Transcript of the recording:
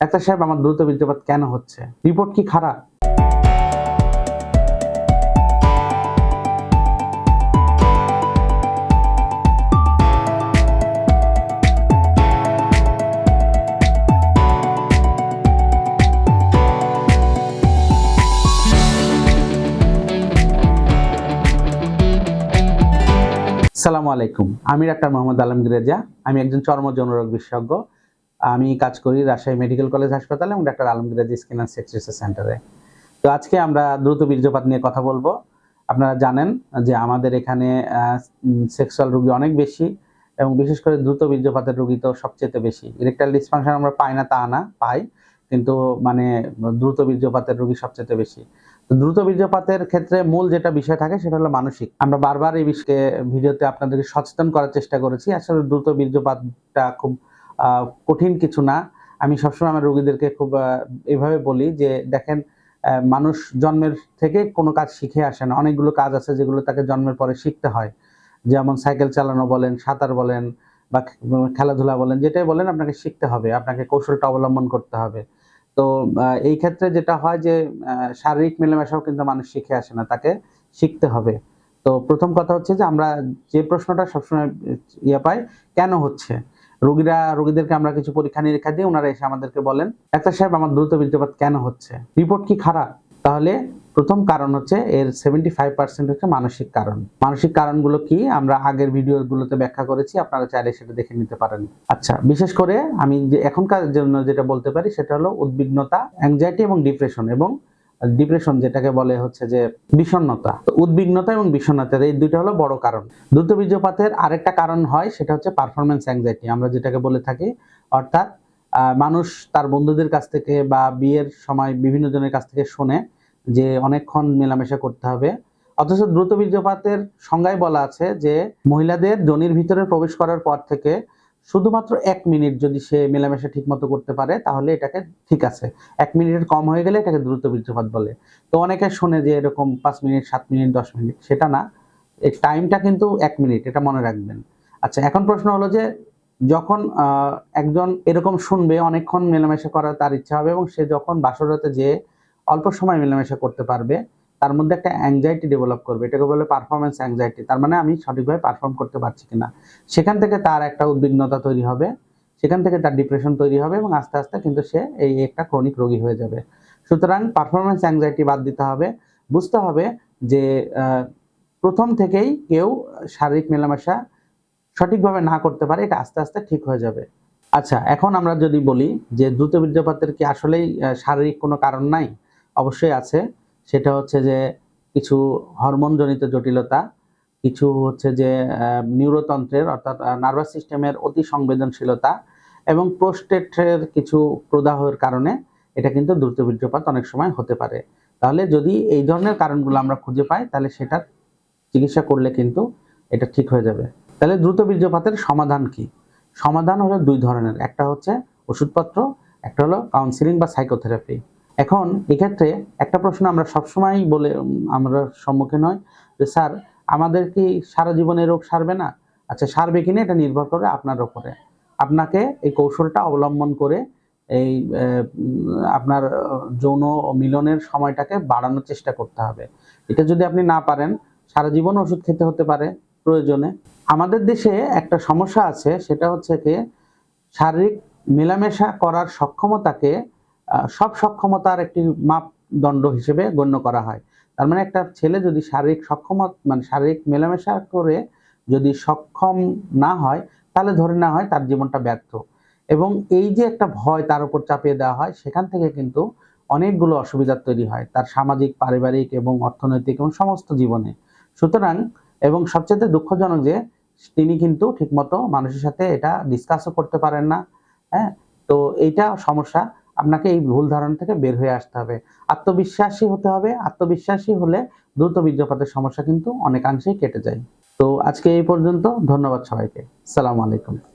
Doctor সাহেব, আমার দ্রুত বীর্যপাত কেন হচ্ছে? রিপোর্ট কি খারাপ? সালামু আলাইকুম। আমি ডাক্তার মোহাম্মদ আলমগীর রেজা। আমি একজন চর্ম যৌনরোগ বিশেষজ্ঞ। আমি কাজ করি রাজশাহী মেডিকেল কলেজ হাসপাতালে এবং doctor Alamgir skin and sex research সেন্টারে। তো আজকে আমরা দ্রুত বীর্যপাত নিয়ে কথা বলব। আপনারা জানেন যে আমাদের এখানে সেক্সুয়াল রুগী অনেক বেশি এবং বিশেষ করে দ্রুত বীর্যপাতের রুগী তো সবচেয়ে বেশি। ইরেকটাইল ডিসফাংশন আমরা পাই না তা না, পাই। কিন্তু মানে দ্রুত বীর্যপাতের রোগী সবচেয়ে বেশি। তো দ্রুত বীর্যপাতের ক্ষেত্রে মূল যেটা বিষয় থাকে সেটা হলো মানসিক। আমরা বারবার এই বিষয়ে ভিডিওতে আপনাদেরকে সচেতন করার চেষ্টা করেছি। আসলে দ্রুত বীর্যপাতটা খুব কঠিন কিছু না। আমি সবসময় আমার রোগীদেরকে খুব এভাবে বলি যে, দেখেন মানুষ জন্মের থেকে কোনো কাজ শিখে আসে না। অনেকগুলো কাজ আছে যেগুলো তাকে জন্মের পরে শিখতে হয়। যেমন সাইকেল চালানো বলেন, সাঁতার বলেন, বা খেলাধুলা বলেন, যেটাই বলেন, আপনাকে শিখতে হবে। আপনাকে কৌশলটা অবলম্বন করতে হবে। তো এই ক্ষেত্রে যেটা হয় যে শারীরিক মেলামেশাও কিন্তু মানুষ শিখে আসে না, তাকে শিখতে হবে। তো প্রথম কথা হচ্ছে যে, আমরা যে প্রশ্নটা সবসময় ইয়ে পাই, কেন হচ্ছে? রোগীরা, রোগীদেরকে আমরা কিছু পরীক্ষা নিরীক্ষা দিই ওনারা এসে আমাদেরকে বলেন, ডাক্তার সাহেব, আমার দ্রুত বীর্যপাত কেন হচ্ছে? রিপোর্ট কি খারাপ? তাহলে প্রথম কারণ হচ্ছে এর সেভেন্টি ফাইভ পার্সেন্ট হচ্ছে মানসিক কারণ। মানসিক কারণগুলো কি? আমরা আগের ভিডিওগুলোতে ব্যাখ্যা করেছি, আপনারা চাইলে সেটা দেখে নিতে পারেন। আচ্ছা বিশেষ করে আমি যে এখনকার জন্য যেটা বলতে পারি, সেটা হলো উদ্বিগ্নতা অ্যাংজাইটি এবং ডিপ্রেশন এবং ডিপ্রেশন যেটাকে বলে হচ্ছে যে বিষণ্ণতা। তো উদ্বিগ্নতা এবং বিষণ্ণতা এই দুইটা হলো বড় কারণ। দ্রুত বীর্যপাতের আরেকটা কারণ হয়, সেটা হচ্ছে পারফরমেন্স অ্যাংজাইটি আমরা যেটাকে বলে থাকি, অর্থাৎ মানুষ তার বন্ধুদের কাছ থেকে বা বিয়ের সময় বিভিন্ন জনের কাছ থেকে শোনে যে অনেকক্ষণ মেলামেশা করতে হবে। অথচ দ্রুত বীর্যপাতের সংজ্ঞায় বলা আছে যে, মহিলাদের জনির ভিতরে প্রবেশ করার পর থেকে শুধুমাত্র এক মিনিট যদি সে মেলামেশা ঠিক মতো করতে পারে, তাহলে এটাকে ঠিক আছে। এক মিনিটের কম হয়ে গেলে এটাকে দ্রুত বীর্যপাত বলে। তো অনেকে শুনে যে এরকম পাঁচ মিনিট, সাত মিনিট, দশ মিনিট, সেটা না। এই টাইমটা কিন্তু এক মিনিট, এটা মনে রাখবেন। আচ্ছা এখন প্রশ্ন হলো যে যখন একজন এরকম শুনবে, অনেকক্ষণ মেলামেশা করার তার ইচ্ছা হবে এবং সে যখন বাসরতে যে অল্প সময় মেলামেশা করতে পারবে তার মধ্যে একটা অ্যাংজাইটি ডেভেলপ করবে। এটাকে বলে পারফরমেন্স অ্যাংজাইটি তার মানে আমি সঠিকভাবে পারফর্ম করতে পারছি কিনা। সেখান থেকে তার একটা উদ্বিগ্নতা তৈরি হবে। সেখান থেকে তার ডিপ্রেশন তৈরি হবে এবং আস্তে আস্তে কিন্তু সে এই একটা ক্রনিক রোগী হয়ে যাবে। সুতরাং পারফরমেন্স অ্যাংজাইটি বাদ দিতে হবে। বুঝতে হবে যে প্রথম থেকেই কেউ শারীরিক মেলামেশা সঠিকভাবে না করতে পারে, এটা আস্তে আস্তে ঠিক হয়ে যাবে। আচ্ছা এখন আমরা যদি বলি যে দ্রুত বীর্যপাতের কি আসলেই শারীরিক কোনো কারণ নাই? অবশ্যই আছে। সেটা হচ্ছে যে কিছু হরমোনজনিত জটিলতা, কিছু হচ্ছে যে নিউরোতন্ত্রের অর্থাৎ নার্ভাস সিস্টেমের অতি সংবেদনশীলতা এবং প্রোস্টেটের কিছু প্রদাহের কারণে এটা কিন্তু দ্রুত বীর্যপাত অনেক সময় হতে পারে। তাহলে যদি এই ধরনের কারণগুলো আমরা খুঁজে পাই, তাহলে সেটার চিকিৎসা করলে কিন্তু এটা ঠিক হয়ে যাবে। তাহলে দ্রুত বীর্যপাতের সমাধান কি? সমাধান হলো দুই ধরনের। একটা হচ্ছে ওষুধপত্র, একটা হলো কাউন্সিলিং বা সাইকোথেরাপি এখন এক্ষেত্রে একটা প্রশ্ন আমরা সবসময় বলে আমরা সম্মুখীন হই যে, স্যার, আমাদের কি সারা জীবনে রোগ সারবে না? আচ্ছা সারবে কিনা এটা নির্ভর করে আপনার ওপরে আপনাকে এই কৌশলটা অবলম্বন করে এই আপনার যৌন মিলনের সময়টাকে বাড়ানোর চেষ্টা করতে হবে। এটা যদি আপনি না পারেন, সারা জীবন ওষুধ খেতে হতে পারে প্রয়োজনে। আমাদের দেশে একটা সমস্যা আছে, সেটা হচ্ছে কি, শারীরিক মেলামেশা করার সক্ষমতাকে সব সক্ষমতার একটি মাপদণ্ড হিসেবে গণ্য করা হয়। তার মানে একটা ছেলে যদি শারীরিক সক্ষমত মানে শারীরিক মেলামেশা করে যদি সক্ষম না হয়, তাহলে ধরে না হয় তার জীবনটা ব্যর্থ। এবং এই যে একটা ভয় তার উপর চাপিয়ে দেওয়া হয়, সেখান থেকে কিন্তু অনেকগুলো অসুবিধা তৈরি হয়, তার সামাজিক, পারিবারিক এবং অর্থনৈতিক এবং সমস্ত জীবনে। সুতরাং, এবং সবচেয়ে দুঃখজনক যে তিনি কিন্তু ঠিকমতো মানুষের সাথে এটা ডিসকাসও করতে পারেন না হ্যাঁ? তো এইটা সমস্যা। আপনাকে এই ভুল ধারণা থেকে বের হয়ে আসতে হবে। আত্মবিশ্বাসী হতে হবে। আত্মবিশ্বাসী হলে দ্রুত বীর্যপাতের সমস্যা কিন্তু অনেকাংশেই কেটে যায়। তো আজকে এই পর্যন্ত। ধন্যবাদ সবাইকে। সালাম আলাইকুম।